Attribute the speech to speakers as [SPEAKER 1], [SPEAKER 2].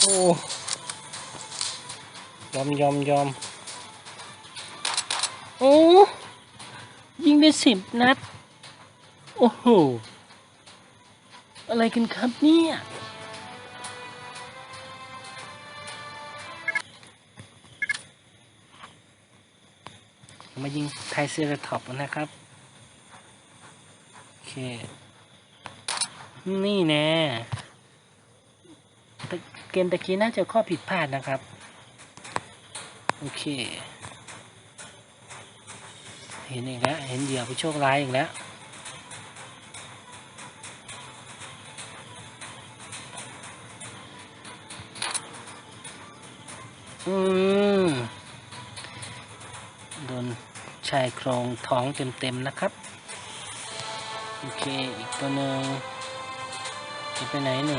[SPEAKER 1] โอ้ยอมยอมยอมโอ้ยิงได้สิบนัด โอ้โห อะไรกันครับเนี่ยมายิงไทยเซราท็อปนะครับ โอเค นี่แน่ตะเกมตะกี้น่าจะข้อผิดพลาดนะครับ โอเค เห็นอีกแล้วเห็นเหยื่อผู้โชคร้ายอีกแล้วอืมโดนชายโครงท้องเต็มๆนะครับ โอเค อีกตัวหนึ่งจะไปไหนหนึ่ง